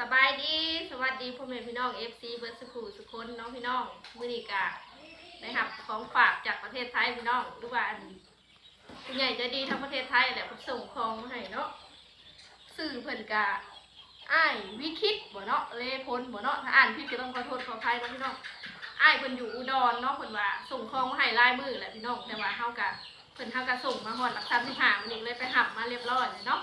สบายดีสวัสดีพ่อแม่พี่น้อง FC เบิร์ดสกูสุคนน้องพี่น้องมือนีกะนะครับของฝากจากประเทศไทยพี่น้องหรือว่าอันผู้ใหญ่ใจะดีทั้งประเทศไทยแหละเพิ่นส่งของมาให้เนาะสื่อเพิ่นกะอ้ายวิคิดบ่เนาะเลพลบ่เนาะถ้าอ่านผิดก็ต้องขอโทษขออภัยเนาะพี่น้องอ้ายเพิ่นอยู่อุดรเนาะเพิ่นว่าส่งของมาให้ลายมือแหละพี่น้องแต่ว่าเฮากะเพิ่นเฮากะส่งมาฮอดหลัก35มื้อนี้เลยไปหับมาเรียบร้อยเลยเนาะ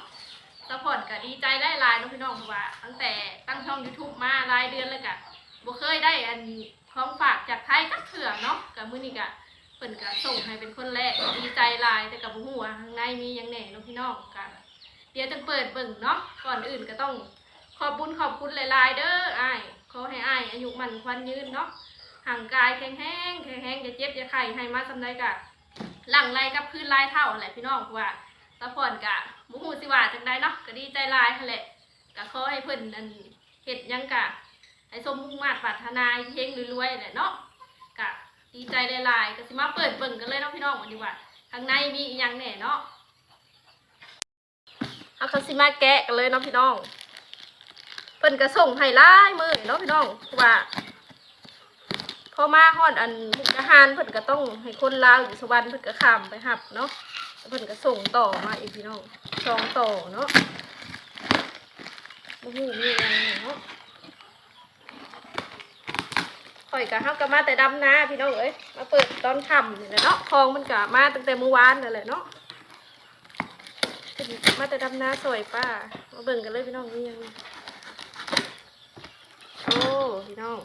สปอร์ตก็ดีใจได้ลายๆเน้องพี่น้องเพราะว่า ตั้งแต่ตั้งช่อง YouTube มารายเดือนเลยกะบ่เคยได้อันของฝากจากไทยจักเถื่อเนาะกับมื้อนี้กะเพิ่นก็ส่งให้เป็นคนแรกดีใจลายแต่กับบ่ฮู้ว่าข้างในมีหยังแหน่เน้องพี่น้องกะเดี๋ยวจะเปิดเบิ่งเนาะก่อนอื่นก็ต้องขอบคุญขอบคุณหลายๆเด้ออ้ายขอให้อ้ายอายุมั่นขวัญยืนเนาะห่างกายแข็งแรงแข็งแรงอย่าเจ็บอย่าไข้ให้มาสำใดกะหลังไรกับคืนลายเท่าแหละพี่น้องเพราะว่าสะพอนกะ บ่ฮู้สิว่าจังไดเนาะก็ดีใจหลายหั่นแหละก็ขอให้เพิ่นนั่นเฮ็ดหยังกะให้สมมุ่งมาตรปรารถนาเฮงรวยๆแหละเนาะกะดีใจหลายๆก็สิมาเปิดเบิ่งกันเลยเนาะพี่น้องวันนี้ว่าข้างในมีอีหยังแหน่เนาะเอาก็สิมาแกะกันเลยเนาะพี่น้องเพิ่นก็ส่งให้หลายมื้อเนาะพี่น้องเพราะว่าพอมาฮอดอันมุกดาหารเพิ่นก็ต้องให้คนลาวอยู่สวรรค์เพิ่นก็ข้ามไปรับเนาะ เพิ่นก็ส่งต่อมาอีกพี่น้องสองต่อเนาะโอ้โหมีอะไรเนาะข่อยกะเฮาก็มาแต่ดำนาพี่น้องเอ้ยมาเปิดตอนค่ำนี่แหละเนาะคลองมันก็มาตั้งแต่เมื่อวานนั่นแหละเนาะมาแต่ดำนาสวยป้ามาเบิ่งกันเลยพี่น้องนี่ยังโอ้พี่น้อง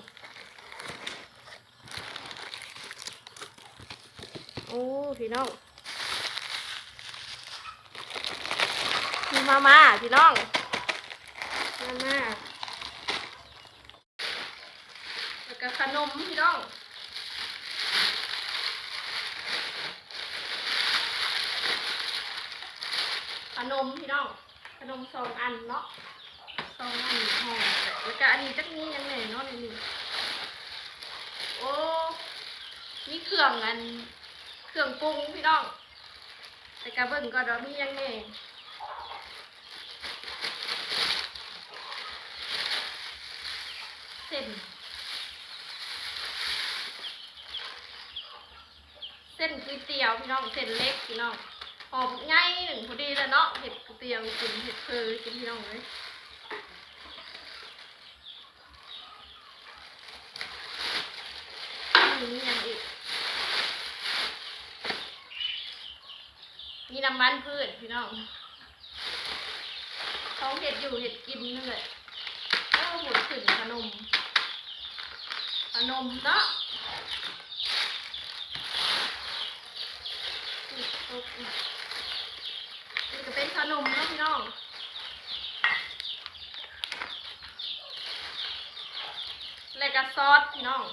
โอ้พี่น้อง มีมาม่าพี่น้อง มาม่าแล้วก็ขนมพี่น้องขนมพี่น้องขนมสองอันเนาะสองอันห่อแล้วก็อันนี้จักนี้ยังไงเนาะในนี้โอ้มีเครื่องอันเครื่องปรุงพี่น้องแต่กระเบิ่งก็ดอกมียังไง เส้ น เส้นก๋วยเตี๋ยวพี่น้องเส้นเล็กพี่น้องหอมง่ายหนึ่งพอดีแล้วเนาะเห็ดก๋วยเตี๋ยวกินเห็ดเพอกินพี่น้องเลยมีนี่อีกมีน้ำมันพืชพี่น้องท้องเห็ดอยู่เห็ดกินนั่แหละโอ้หมดถึงขนม ข นมเนาะนี่ก็เป็นขนมเนาะพี่น้องแล้วก็ซอสพี่น้อง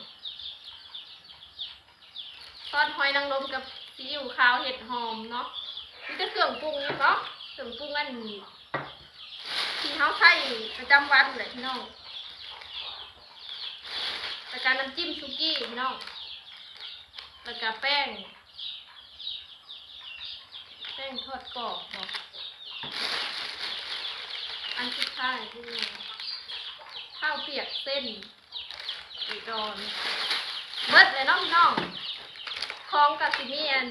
ซอสหอยนางรมกับซีอิ๊วขาวเห็ดหอมเนาะมีแต่เครื่องปรุงเนาะเครื่องปรุงอันนี้ที่เขาใช้ประจำวันเลยพี่น้อง ก็น้ำจิ้มซุกี้พี่น้องแล้วก็แป้ง แป้งทอดกรอบเนาะอันสุดท้ายที่ข้าวเปียกเส้นอุดรเบิดเลยเนาะพี่น้องของกับซิมีอัน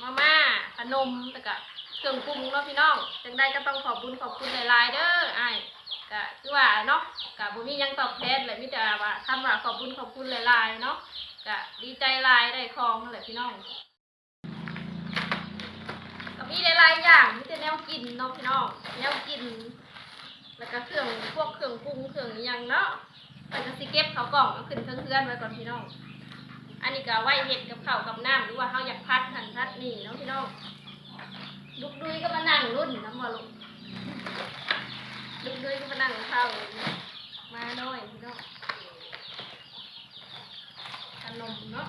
มาม่าขนมแล้วก็เครื่องปรุงเนาะพี่น้องจังได้ก็ต้องขอบคุณขอบคุณหลายๆเด้ออ้ ก็คือว่าเนาะก็บ่มีหยังตอบแทนเลยมีแต่ว่าคำว่าขอบคุณขอบคุณหลายๆเนาะก็ดีใจหลายได้ของนั่นแหละพี่น้องก็มีหลายๆอย่างมีแต่แนวกินเนาะพี่น้องแนวกิน แล้วก็เครื่องพวกเครื่องปรุงเครื่องอหยังเนาะแล้วก็สิเก็บเขากล่องเอาขึ้นเครื่องๆไว้ก่อนพี่น้องอันนี้ก็ไว้เห็ดกับข้าวกับน้ำหรือว่าเขาอยากพัดหันพัดนี่เนาะพี่น้องลูกดุยก็มานั่งรุ่นน้ำมาลงลูกดุยก็มาด้วมาหน่อยพี่น้องขนมเนาะ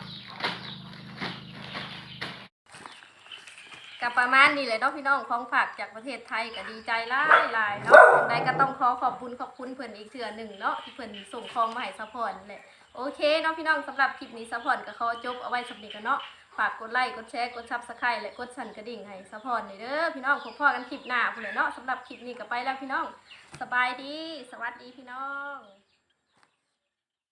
กับประมาณนี้เลยเนาะพี่น้องของฝากจากประเทศไทยก็ดีใจหลายหลายเนาะใดก็ต้องขอขอบคุณขอบคุณเพื่อนอีกเถื่อหนึ่งเนาะที่เพื่อนส่งของมาให้ซัพพอร์ตนั่นแหละโอเคเนาะพี่น้องสำหรับคลิปนี้ซัพพอร์ตก็ขอจบเอาไว้สำหรับนี้กันเนาะ ฝากกดไลค์ กดแชร์ กดซับสไครต์และกดสั่นกระดิ่งให้สะพอนนี่เด้อพี่น้องพบพ่อกันคลิปหน้าพุ่นแหละเนาะสำหรับคลิปนี้ก็ไปแล้วพี่น้อง สบายดี สวัสดีพี่น้อง